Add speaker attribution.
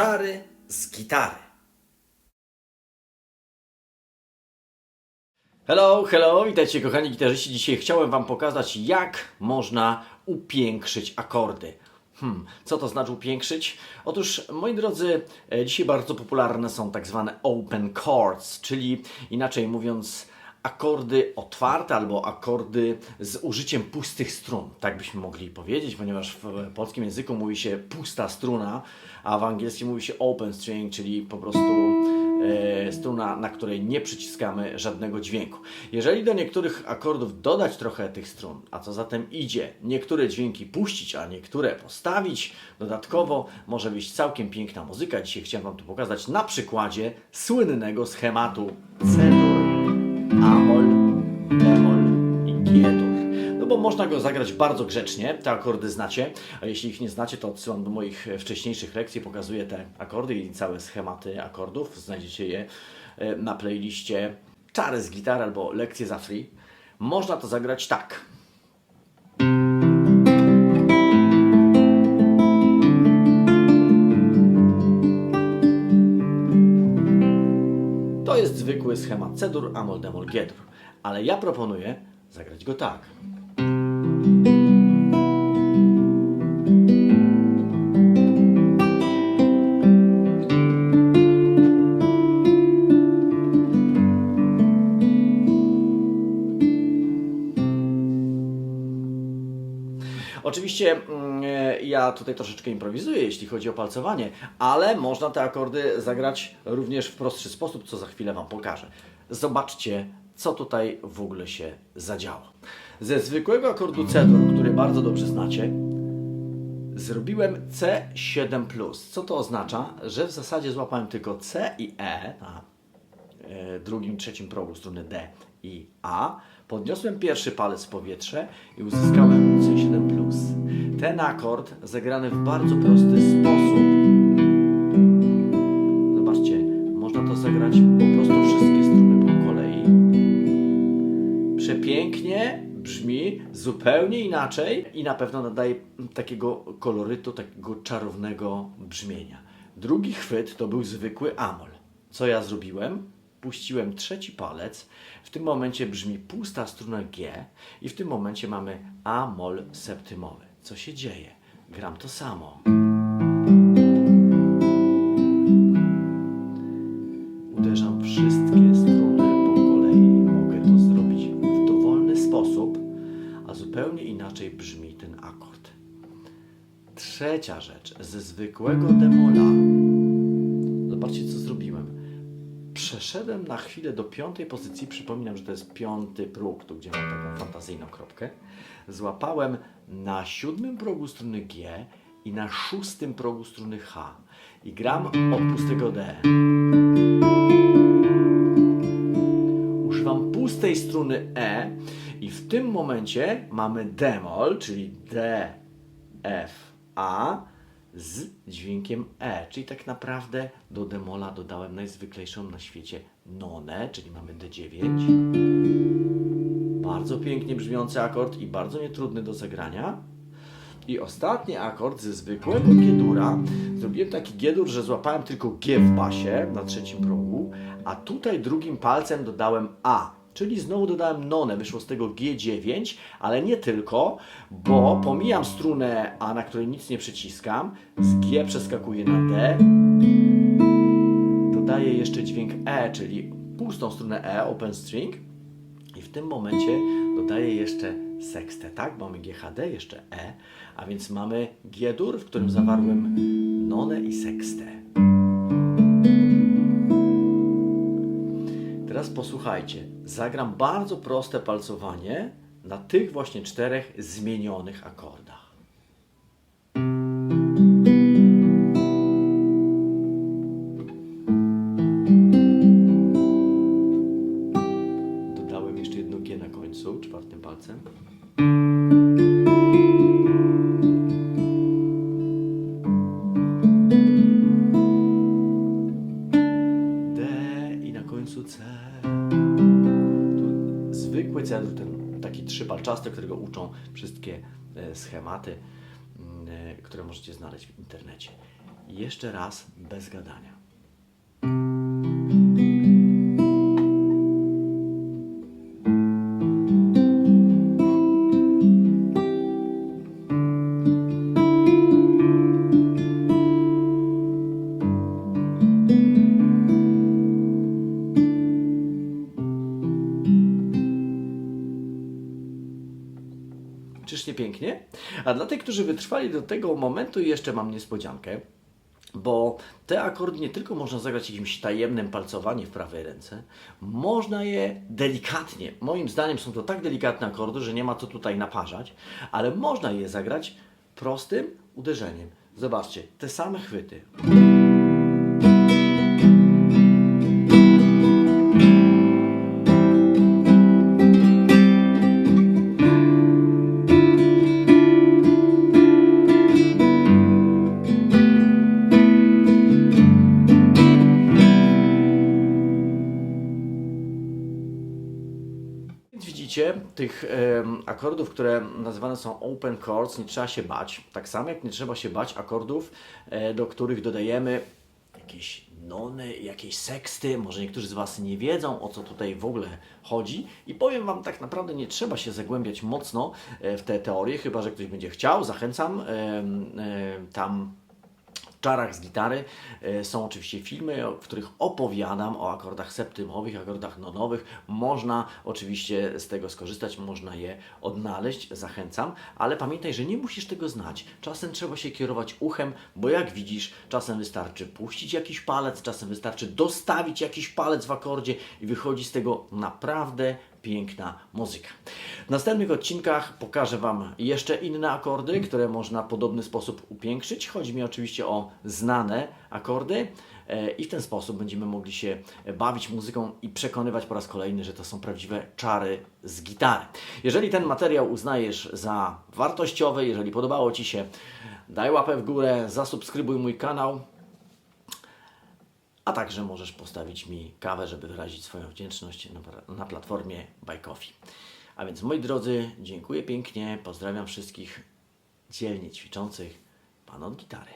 Speaker 1: Czary z gitary. Hello, hello, witajcie kochani gitarzyści. Dzisiaj chciałem Wam pokazać, jak można upiększyć akordy. Hmm, co to znaczy upiększyć? Otóż, moi drodzy, e, dzisiaj bardzo popularne są tak zwane open chords, czyli inaczej mówiąc, akordy otwarte albo akordy z użyciem pustych strun. Tak byśmy mogli powiedzieć, ponieważ w polskim języku mówi się pusta struna, a w angielskim mówi się open string, czyli po prostu e, struna, na której nie przyciskamy żadnego dźwięku. Jeżeli do niektórych akordów dodać trochę tych strun, a co zatem idzie, niektóre dźwięki puścić, a niektóre postawić, dodatkowo może być całkiem piękna muzyka. Dzisiaj chciałem Wam tu pokazać na przykładzie słynnego schematu C-dur, można go zagrać bardzo grzecznie, te akordy znacie, a jeśli ich nie znacie, to odsyłam do moich wcześniejszych lekcji, pokazuję te akordy i całe schematy akordów, znajdziecie je e, na playliście Czary z gitary albo lekcje za free. Można to zagrać tak. To jest zwykły schemat C-dur, Amol, Demol, G-dur. Ale ja proponuję zagrać go tak. Oczywiście mm, e, ja tutaj troszeczkę improwizuję, jeśli chodzi o palcowanie, ale można te akordy zagrać również w prostszy sposób, co za chwilę Wam pokażę. Zobaczcie, co tutaj w ogóle się zadziało. Ze zwykłego akordu C-dur, który bardzo dobrze znacie, zrobiłem C7+. Co to oznacza? Że w zasadzie złapałem tylko C i E na e, drugim, trzecim progu struny D i A. Podniosłem pierwszy palec w powietrze i uzyskałem C7+. Ten akord zagrany w bardzo prosty sposób. Zobaczcie, można to zagrać po prostu wszystkie Przepięknie brzmi, zupełnie inaczej i na pewno nadaje takiego kolorytu, takiego czarownego brzmienia. Drugi chwyt to był zwykły amol. Co ja zrobiłem? Puściłem trzeci palec. W tym momencie brzmi pusta struna G i w tym momencie mamy A-mol septymowy. Co się dzieje? Gram to samo. Uderzam wszystkie struny inaczej brzmi ten akord. Trzecia rzecz. Ze zwykłego demola. Zobaczcie, co zrobiłem. Przeszedłem na chwilę do piątej pozycji. Przypominam, że to jest piąty próg, tu gdzie mam taką fantazyjną kropkę. Złapałem na siódmym progu struny G i na szóstym progu struny H. I gram od pustego D. Używam pustej struny E i w tym momencie mamy demol, czyli D, F, A z dźwiękiem E, czyli tak naprawdę do demola dodałem najzwyklejszą na świecie nonę, czyli mamy D9. Bardzo pięknie brzmiący akord i bardzo nietrudny do zagrania. I ostatni akord ze zwykłego G-dura. Zrobiłem taki G-dur, że złapałem tylko G w basie na trzecim progu, a tutaj drugim palcem dodałem A. Czyli znowu dodałem nonę, wyszło z tego G9, ale nie tylko, bo pomijam strunę A, na której nic nie przyciskam, z G przeskakuję na D, dodaję jeszcze dźwięk E, czyli pustą strunę E, open string, i w tym momencie dodaję jeszcze sekstę, tak? Mamy GHD, jeszcze E, a więc mamy G-dur, w którym zawarłem nonę i sekstę. Posłuchajcie, zagram bardzo proste palcowanie na tych właśnie czterech zmienionych akordach. Dodałem C, ten taki trzypalczasty, którego uczą wszystkie e, schematy, mm, e, które możecie znaleźć w internecie. jeszcze raz bez gadania. Czyż nie pięknie? A dla tych, którzy wytrwali do tego momentu, jeszcze mam niespodziankę, bo te akordy nie tylko można zagrać jakimś tajemnym palcowaniem w prawej ręce, można je delikatnie, moim zdaniem są to tak delikatne akordy, że nie ma co tutaj naparzać, ale można je zagrać prostym uderzeniem. Zobaczcie, te same chwyty. Tych akordów, które nazywane są open chords, nie trzeba się bać. Tak samo jak nie trzeba się bać akordów, e, do których dodajemy jakieś nony, jakieś seksty. Może niektórzy z Was nie wiedzą, o co tutaj w ogóle chodzi. I powiem Wam, tak naprawdę nie trzeba się zagłębiać mocno e, w te teorie, chyba że ktoś będzie chciał. Zachęcam. em, tam czarach z gitary e, są oczywiście filmy, w których opowiadam o akordach septymowych, akordach nonowych. Można oczywiście z tego skorzystać, można je odnaleźć, zachęcam, ale pamiętaj, że nie musisz tego znać. Czasem trzeba się kierować uchem, bo jak widzisz, czasem wystarczy puścić jakiś palec, czasem wystarczy dostawić jakiś palec w akordzie i wychodzi z tego naprawdę piękna muzyka. W następnych odcinkach pokażę Wam jeszcze inne akordy, które można w podobny sposób upiększyć. Chodzi mi oczywiście o znane akordy e, i w ten sposób będziemy mogli się bawić muzyką i przekonywać po raz kolejny, że to są prawdziwe czary z gitary. Jeżeli ten materiał uznajesz za wartościowy, jeżeli podobało Ci się, daj łapę w górę, zasubskrybuj mój kanał a także możesz postawić mi kawę, żeby wyrazić swoją wdzięczność na, platformie Buy Coffee. A więc moi drodzy, dziękuję pięknie, pozdrawiam wszystkich dzielnie ćwiczących, pan od gitary.